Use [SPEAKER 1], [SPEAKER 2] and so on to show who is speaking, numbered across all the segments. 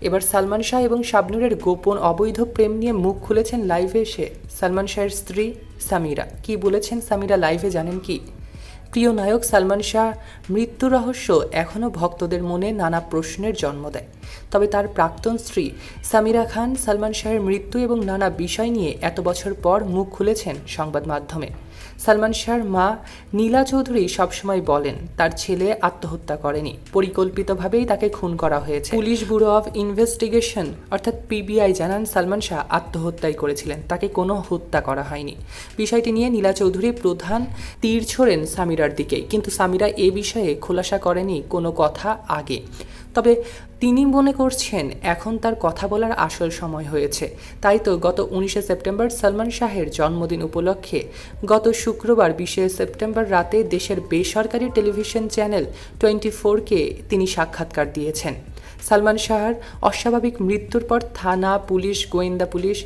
[SPEAKER 1] এবার সালমান শাহ এবং শাবনুরের গোপন অবৈধ প্রেম নিয়ে মুখ খুলেছেন লাইভে এসে। সালমান শাহের স্ত্রী সামিরা। কি বলেছেন সামিরা লাইভে জানেন কি? প্রিয় নায়ক সালমান শাহ মৃত্যু রহস্য এখনও ভক্তদের মনে নানা প্রশ্নের জন্ম দেয়। তবে তার প্রাক্তন স্ত্রী সামিরা খান সালমান শাহের মৃত্যু এবং নানা বিষয় নিয়ে এত বছর পর মুখ খুলেছেন সংবাদ মাধ্যমে। সালমান শাহর মা নীলা চৌধুরী সবসময় বলেন, তার ছেলে আত্মহত্যা করেনি। পরিকল্পিতভাবেই তাকে খুন করা হয়েছে। পুলিশ ব্যুরো অফ ইনভেস্টিগেশন, অর্থাৎ পিবিআই জানান, সালমান শাহ আত্মহত্যাই করেছিলেন। তাকে কোনো হত্যা করা হয়নি। বিষয়টি নিয়ে নীলা চৌধুরী প্রধান তীর ছোড়েন সামিরার দিকে। কিন্তু সামিরা এ বিষয়ে খোলাসা করেনি কোনো কথা আগে। তবে তিনি মনে করছেন এখন তার কথা বলার আসল সময় হয়েছে। তাই তো গত উনিশে সেপ্টেম্বর সালমান শাহের জন্মদিন উপলক্ষে গত শুক্রবার বিশে সেপ্টেম্বর রাতে দেশের বেসরকারি টেলিভিশন চ্যানেল টোয়েন্টি ফোরকে তিনি সাক্ষাৎকার দিয়েছেন। সালমান শাহর অস্বাভাবিক মৃত্যুর পর থানা, পুলিশ, গোয়েন্দা পুলিশ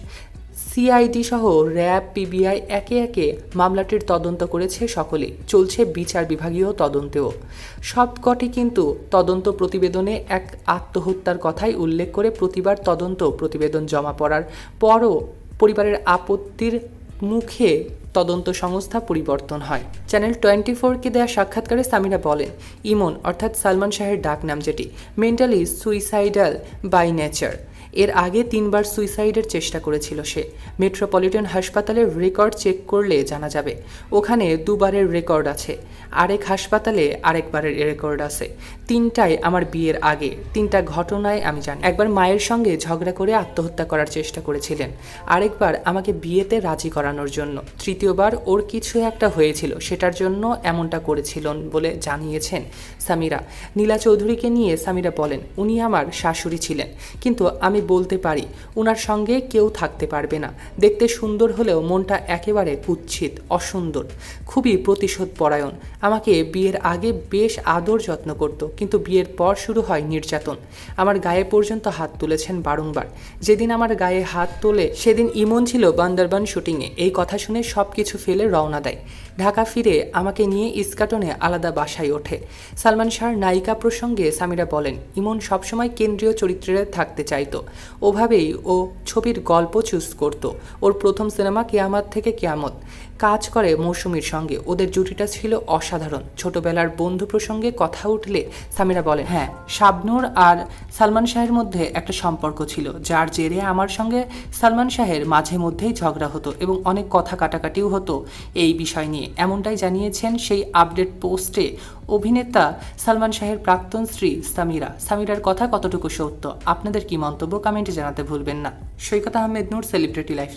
[SPEAKER 1] সিআইডি সহ র্যাব, পিবিআই একে একে মামলাটির তদন্ত করেছে সকলেই। চলছে বিচার বিভাগীয় তদন্তেও। সবকটি কিন্তু তদন্ত প্রতিবেদনে এক আত্মহত্যার কথাই উল্লেখ করে প্রতিবার তদন্ত প্রতিবেদন জমা পড়ার পরও পরিবারের আপত্তির মুখে তদন্ত সংস্থা পরিবর্তন হয়। চ্যানেল টোয়েন্টি ফোরকে দেয়া সাক্ষাৎকারে সামিরা বলেন, ইমন, অর্থাৎ সালমান শাহের ডাক নাম যেটি, মেন্টালি সুইসাইডাল বাই নেচার। এর আগে তিনবার সুইসাইডের চেষ্টা করেছিল সে। মেট্রোপলিটন হাসপাতালের রেকর্ড চেক করলে জানা যাবে, ওখানে দুবারের রেকর্ড আছে। আরেক হাসপাতালে আরেকবারের রেকর্ড আছে। তিনটায় আমার বিয়ের আগে, তিনটা ঘটনায় আমি জানি। একবার মায়ের সঙ্গে ঝগড়া করে আত্মহত্যা করার চেষ্টা করেছিলেন। আরেকবার আমাকে বিয়েতে রাজি করানোর জন্য। তৃতীয়বার ওর কিছু একটা হয়েছিল, সেটার জন্য এমনটা করেছিলেন বলে জানিয়েছেন সামিরা। নীলা চৌধুরীকে নিয়ে সামিরা বলেন, উনি আমার শাশুড়ি ছিলেন, কিন্তু আমি বলতে পারি। উনার সঙ্গে কেউ থাকতে পারবে না। দেখতে সুন্দর হলেও মনটা একেবারে কুচ্ছিত অসুন্দর। খুবই প্রতিশোধ পরায়ণ আমাকে বিয়ের আগে বেশ আদর যত্ন করত, কিন্তু বিয়ের পর শুরু হয় নির্যাতন। আমার গায়ে পর্যন্ত হাত তুলেছেন বারংবার। যেদিন আমার গায়ে হাত তোলে, সেদিন ইমন ছিল বান্দরবান শুটিংয়ে। এই কথা শুনে সব কিছু ফেলে রওনা দেয়। ঢাকা ফিরে আমাকে নিয়ে ইস্কাটনে আলাদা বাসায় ওঠে। সালমান শাহর নায়িকা প্রসঙ্গে সামিরা বলেন, ইমন সবসময় কেন্দ্রীয় চরিত্রে থাকতে চাইতো। ওভাবেই ও ছবির গল্প চুজ করত। ওর প্রথম সিনেমা কেয়ামত থেকে কেয়ামত। কাজ করে মৌসুমীর সঙ্গে। ওদের জুটিটা ছিল অসাধারণ। ছোটবেলার বন্ধু প্রসঙ্গে কথা উঠলে সামিরা বলেন হ্যাঁ শাবনূর আর সালমান শাহের মধ্যে একটা সম্পর্ক ছিল, যার জেরে আমার সঙ্গে সালমান শাহের মাঝে মধ্যেই ঝগড়া হতো এবং অনেক কথা কাটাকাটিও হতো এই বিষয় নিয়ে। এমনটাই জানিয়েছেন সেই আপডেট পোস্টে অভিনেতা সালমান শাহের প্রাক্তন স্ত্রী সামিরা। সামিরার কথা কতটুকু সত্য? আপনাদের কি মন্তব্য কমেন্টে জানাতে ভুলবেন না। Saikat Ahmed, Noor celebrity life